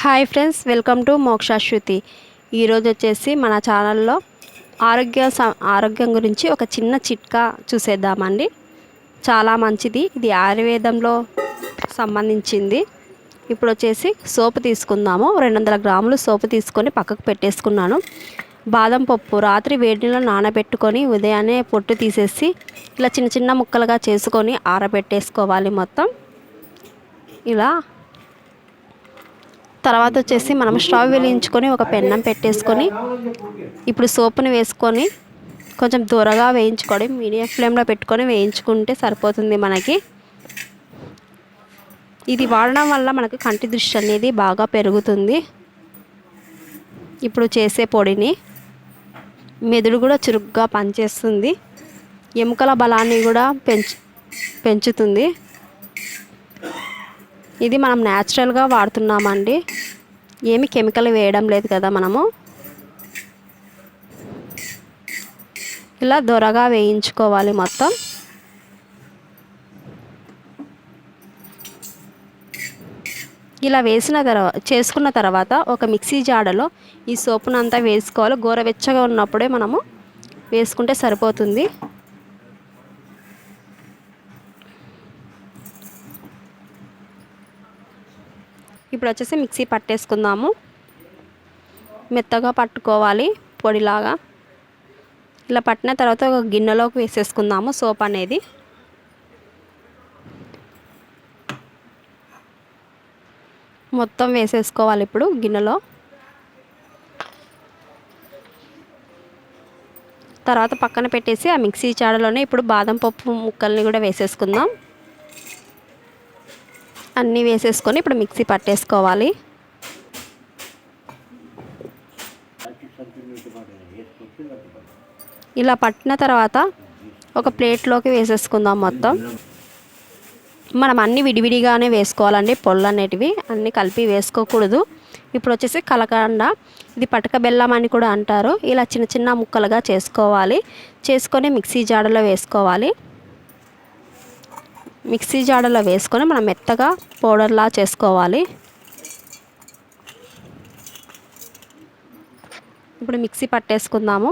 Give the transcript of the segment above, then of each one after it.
Hi friends welcome to Mokshashruti ఈరోజు వచ్చేసి మన ఛానల్లో ఆరోగ్య స- ఆరోగ్యం గురించి ఒక చిన్న చిట్కా చూసేద్దామండి. చాలా మంచిది. ఇది ఆయుర్వేదంలో సంబంధించింది. ఇప్పుడు వచ్చేసి సోపు తీసుకుందాము. రెండు వందల గ్రాములు సోపు తీసుకొని పక్కకు పెట్టేసుకున్నాను. బాదం పప్పు రాత్రి వేడిలో నానబెట్టుకొని ఉదయాన్నే పొట్టు తీసేసి ఇలా చిన్న చిన్న ముక్కలుగా చేసుకొని ఆరబెట్టేసుకోవాలి మొత్తం. ఇలా తర్వాత వచ్చేసి మనం స్టవ్ వెలిగించుకొని ఒక పెన్నం పెట్టేసుకొని ఇప్పుడు సోపుని వేసుకొని కొంచెం దూరగా వేయించుకోండి మీడియం ఫ్లేమ్లో పెట్టుకొని వేయించుకుంటే సరిపోతుంది మనకి. ఇది వాడడం వల్ల మనకి కంటి దృష్టి అనేది బాగా పెరుగుతుంది. ఇప్పుడు చేసే పొడిని మెదడు కూడా చురుగ్గా పనిచేస్తుంది. ఎముకల బలాన్ని కూడా పెంచు పెంచుతుంది. ఇది మనం న్యాచురల్గా వాడుతున్నామండి. ఏమి కెమికల్ వేయడం లేదు కదా మనము. ఇలా దొరగా వేయించుకోవాలి మొత్తం. ఇలా వేసిన తర్వాత చేసుకున్న తర్వాత ఒక మిక్సీ జాడలో ఈ సోపునంతా వేసుకోవాలి. గోరవెచ్చగా ఉన్నప్పుడే మనము వేసుకుంటే సరిపోతుంది. ఇప్పుడు వచ్చేసి మిక్సీ పట్టేసుకుందాము. మెత్తగా పట్టుకోవాలి పొడిలాగా. ఇలా పట్టిన తర్వాత ఒక గిన్నెలోకి వేసేసుకుందాము సోప్ అనేది. మొత్తం వేసేసుకోవాలి ఇప్పుడు గిన్నెలో. తర్వాత పక్కన పెట్టేసి ఆ మిక్సీ చాడలోనే ఇప్పుడు బాదం పప్పు ముక్కల్ని కూడా వేసేసుకుందాం. అన్నీ వేసేసుకొని ఇప్పుడు మిక్సీ పట్టేసుకోవాలి. ఇలా పట్టిన తర్వాత ఒక ప్లేట్లోకి వేసేసుకుందాం మొత్తం. మనం అన్ని విడివిడిగానే వేసుకోవాలండి పొళ్ళు అనేటివి అన్నీ కలిపి వేసుకోకూడదు. ఇప్పుడు వచ్చేసి కలకండ ఇది పటక బెల్లం అని కూడా అంటారు. ఇలా చిన్న చిన్న ముక్కలుగా చేసుకోవాలి. చేసుకొని మిక్సీ జాడలో వేసుకోవాలి. మిక్సీ జాడలో వేసుకొని మనం మెత్తగా పౌడర్లా చేసుకోవాలి. ఇప్పుడు మిక్సీ పట్టేసుకుందాము.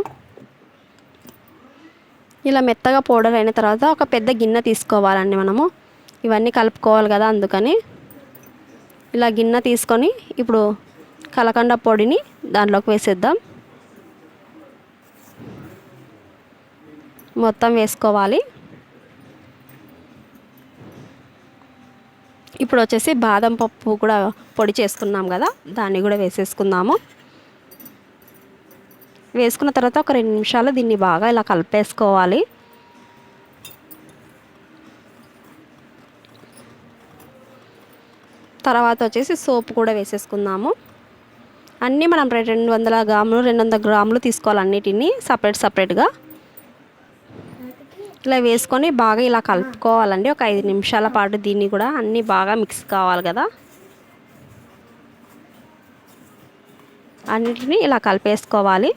ఇలా మెత్తగా పౌడర్ అయిన తర్వాత ఒక పెద్ద గిన్నె తీసుకోవాలండి మనము. ఇవన్నీ కలుపుకోవాలి కదా అందుకని. ఇలా గిన్నె తీసుకొని ఇప్పుడు కలకండ పొడిని దాంట్లోకి వేసేద్దాం. మొత్తం వేసుకోవాలి. ఇప్పుడు వచ్చేసి బాదం పప్పు కూడా పొడి చేసుకున్నాం కదా దాన్ని కూడా వేసేసుకుందాము. వేసుకున్న తర్వాత ఒక రెండు నిమిషాలు దీన్ని బాగా ఇలా కలిపేసుకోవాలి. తర్వాత వచ్చేసి సోపు కూడా వేసేసుకుందాము. అన్నీ మనం రెండు వందల గ్రాములు రెండు వందల గ్రాములు తీసుకోవాలి అన్నిటిని సపరేట్ సపరేట్గా ఇలా వేసుకొని బాగా ఇలా కలుపుకోవాలండి. ఒక ఐదు నిమిషాల పాటు దీన్ని కూడా అన్నీ బాగా మిక్స్ కావాలి కదా. అన్నిటిని ఇలా కలిపేసుకోవాలి.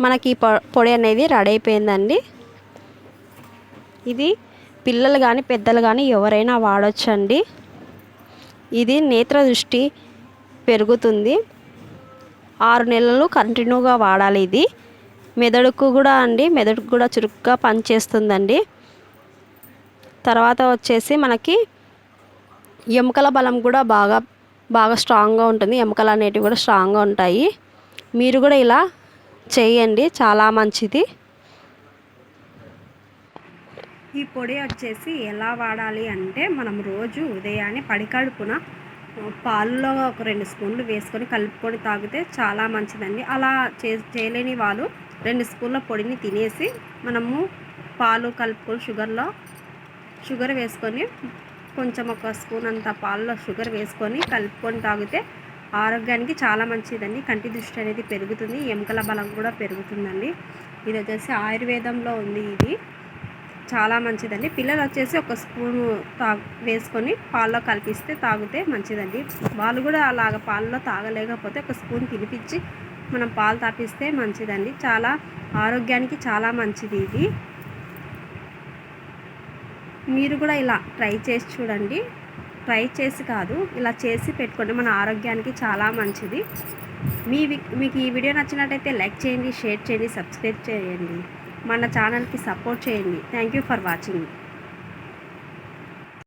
మనకి ఈ పొ- పొడి అనేది రెడీ అయిపోయిందండి. ఇది పిల్లలు కానీ పెద్దలు కానీ ఎవరైనా వాడొచ్చండి. ఇది నేత్ర దృష్టి పెరుగుతుంది. ఆరు నెలలు కంటిన్యూగా వాడాలి ఇది. మెదడుకు కూడా అండి మెదడుకు కూడా చురుగ్గా పనిచేస్తుందండి. తర్వాత వచ్చేసి మనకి ఎముకల బలం కూడా బాగా బాగా స్ట్రాంగ్గా ఉంటుంది. ఎముకలు అనేటివి కూడా స్ట్రాంగ్గా ఉంటాయి. మీరు కూడా ఇలా చేయండి చాలా మంచిది. ఈ పొడి వచ్చేసి ఎలా వాడాలి అంటే మనం రోజు ఉదయాన్నే పడికడుపున పాలలో ఒక రెండు స్పూన్లు వేసుకొని కలుపుకొని తాగితే చాలా మంచిదండి. అలా చే చేయలేని వాళ్ళు రెండు స్పూన్ల పొడిని తినేసి మనము పాలు కలుపుకొని షుగర్లో షుగర్ వేసుకొని కొంచెం ఒక స్పూన్ అంత పాలలో షుగర్ వేసుకొని కలుపుకొని తాగితే ఆరోగ్యానికి చాలా మంచిదండి. కంటి దృష్టి అనేది పెరుగుతుంది ఎముకల బలం కూడా పెరుగుతుందండి. ఇది వచ్చేసి ఆయుర్వేదంలో ఉంది ఇది. చాలా మంచిదండి. పిల్లలు వచ్చేసి ఒక స్పూను తా వేసుకొని పాల్లో కలిపిస్తే తాగితే మంచిదండి. వాళ్ళు కూడా అలాగ పాలలో తాగలేకపోతే ఒక స్పూన్ తినిపించి మనం పాలు తాపిస్తే మంచిదండి. చాలా ఆరోగ్యానికి చాలా మంచిది ఇది. మీరు కూడా ఇలా ట్రై చేసి చూడండి. ట్రై చేసి కాదు ఇలా చేసి పెట్టుకోండి. మన ఆరోగ్యానికి చాలా మంచిది. మీ వి- మీకు ఈ వీడియో నచ్చినట్టయితే లైక్ చేయండి షేర్ చేయండి సబ్స్క్రైబ్ చేయండి. మన ఛానల్కి సపోర్ట్ చేయండి. Thank you for watching